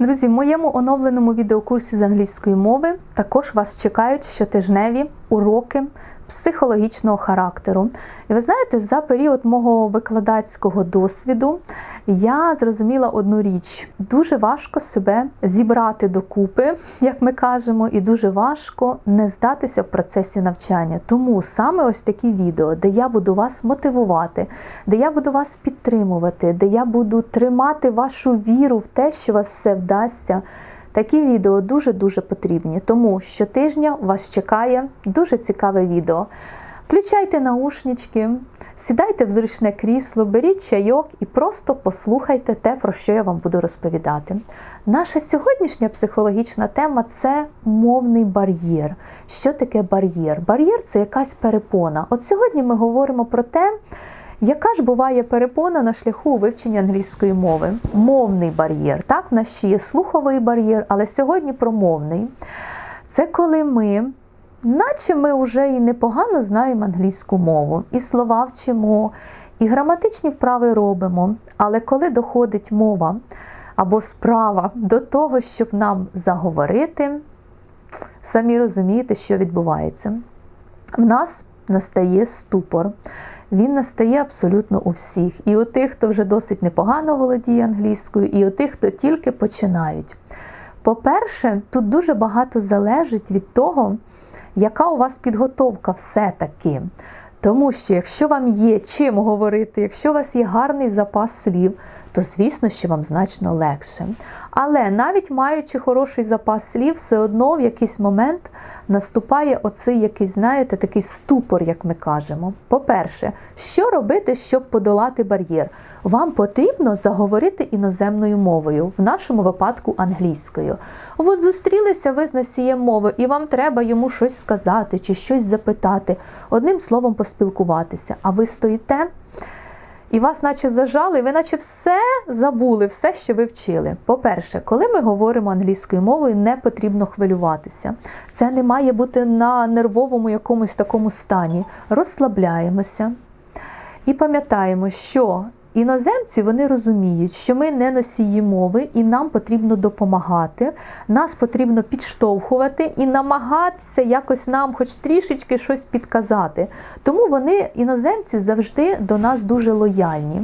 Друзі, в моєму оновленому відеокурсі з англійської мови також вас чекають щотижневі уроки психологічного характеру. І ви знаєте, за період мого викладацького досвіду я зрозуміла одну річ: дуже важко себе зібрати докупи, як ми кажемо, і дуже важко не здатися в процесі навчання. Тому саме ось такі відео, де я буду вас мотивувати, де я буду вас підтримувати, де я буду тримати вашу віру в те, що вас все вдасться. Такі відео дуже-дуже потрібні, тому щотижня вас чекає дуже цікаве відео. Включайте наушнички, сідайте в зручне крісло, беріть чайок і просто послухайте те, про що я вам буду розповідати. Наша сьогоднішня психологічна тема це мовний бар'єр. Що таке бар'єр? Бар'єр це якась перепона. От сьогодні ми говоримо про те, яка ж буває перепона на шляху вивчення англійської мови? Мовний бар'єр. Так, в нас ще є слуховий бар'єр, але сьогодні про мовний. Це коли ми, наче ми вже і непогано знаємо англійську мову, і слова вчимо, і граматичні вправи робимо. Але коли доходить мова або справа до того, щоб нам заговорити, самі розумієте, що відбувається. В нас настає ступор він настає абсолютно у всіх. І у тих, хто вже досить непогано володіє англійською, і у тих, хто тільки починають. По-перше, тут дуже багато залежить від того, яка у вас підготовка все-таки. Тому що, якщо вам є чим говорити, якщо у вас є гарний запас слів, то звісно, що вам значно легше. Але навіть маючи хороший запас слів, все одно в якийсь момент наступає оцей якийсь, знаєте, такий ступор, як ми кажемо. По-перше, що робити, щоб подолати бар'єр? Вам потрібно заговорити іноземною мовою, в нашому випадку англійською. От зустрілися ви з носієм мови, і вам треба йому щось сказати чи щось запитати, одним словом поспілкуватися. А ви стоїте і вас, наче зажали, і ви наче все забули, все, що ви вчили. По-перше, коли ми говоримо англійською мовою, не потрібно хвилюватися. Це не має бути на нервовому якомусь такому стані. Розслабляємося і пам'ятаємо, що Іноземці вони розуміють, що ми не носії мови, і нам потрібно допомагати, нас потрібно підштовхувати і намагатися якось нам, хоч трішечки щось підказати. Тому вони, іноземці, завжди до нас дуже лояльні.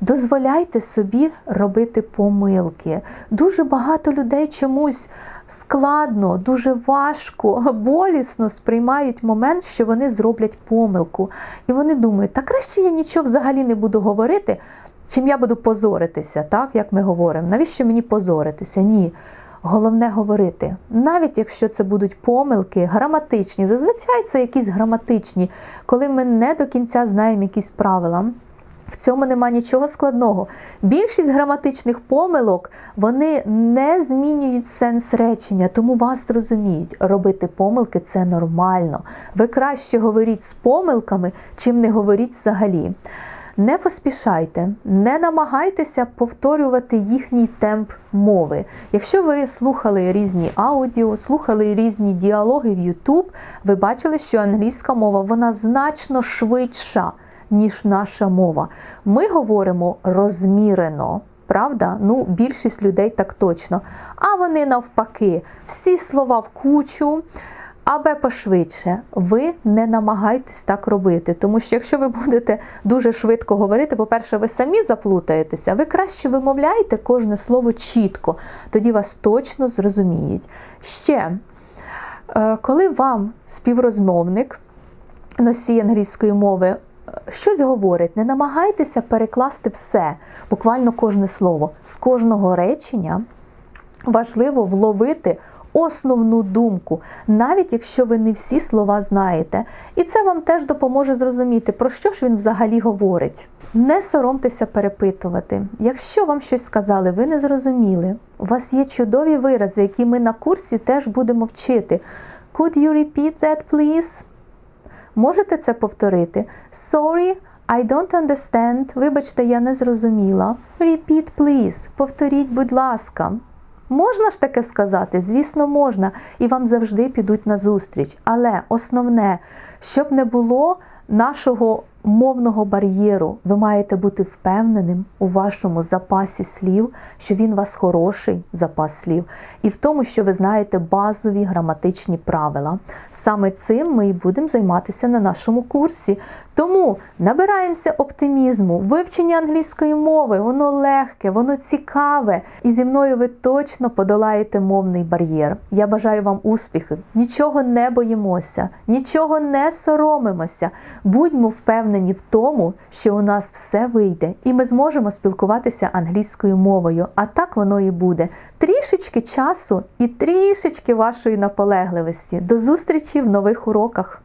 Дозволяйте собі робити помилки. Дуже багато людей чомусь складно, дуже важко, болісно сприймають момент, що вони зроблять помилку. І вони думають, та краще я нічого взагалі не буду говорити, чим я буду позоритися, так як ми говоримо. Навіщо мені позоритися? Ні. Головне говорити, навіть якщо це будуть помилки, граматичні, зазвичай це якісь граматичні, коли ми не до кінця знаємо якісь правила. В цьому нема нічого складного. Більшість граматичних помилок вони не змінюють сенс речення, тому вас зрозуміють. Робити помилки це нормально. Ви краще говоріть з помилками, чим не говоріть взагалі. Не поспішайте, не намагайтеся повторювати їхній темп мови. Якщо ви слухали різні аудіо, слухали різні діалоги в YouTube, ви бачили, що англійська мова вона значно швидша ніж наша мова. Ми говоримо розмірено. Правда? Ну, більшість людей так точно. А вони навпаки, всі слова в кучу, абе пошвидше. Ви не намагайтесь так робити. Тому що якщо ви будете дуже швидко говорити, по-перше, ви самі заплутаєтеся, ви краще вимовляєте кожне слово чітко, тоді вас точно зрозуміють. Ще, е, коли вам співрозмовник, носій англійської мови, щось говорить, не намагайтеся перекласти все, буквально кожне слово. З кожного речення важливо вловити основну думку, навіть якщо ви не всі слова знаєте. І це вам теж допоможе зрозуміти, про що ж він взагалі говорить. Не соромтеся перепитувати. Якщо вам щось сказали, ви не зрозуміли. У вас є чудові вирази, які ми на курсі теж будемо вчити. Could you repeat that, please? Можете це повторити? Sorry, I don't understand. Вибачте, я не зрозуміла. Repeat, please. Повторіть, будь ласка. Можна ж таке сказати? Звісно, можна. І вам завжди підуть на зустріч. Але основне, щоб не було нашого мовного бар'єру. Ви маєте бути впевненим у вашому запасі слів, що він у вас хороший запас слів, і в тому, що ви знаєте базові граматичні правила. Саме цим ми і будемо займатися на нашому курсі. Тому набираємося оптимізму, вивчення англійської мови, воно легке, воно цікаве. І зі мною ви точно подолаєте мовний бар'єр. Я бажаю вам успіхів. Нічого не боїмося, нічого не соромимося. Будьмо впевнені в тому, що у нас все вийде, і ми зможемо спілкуватися англійською мовою. А так воно і буде. Трішечки часу і трішечки вашої наполегливості. До зустрічі в нових уроках.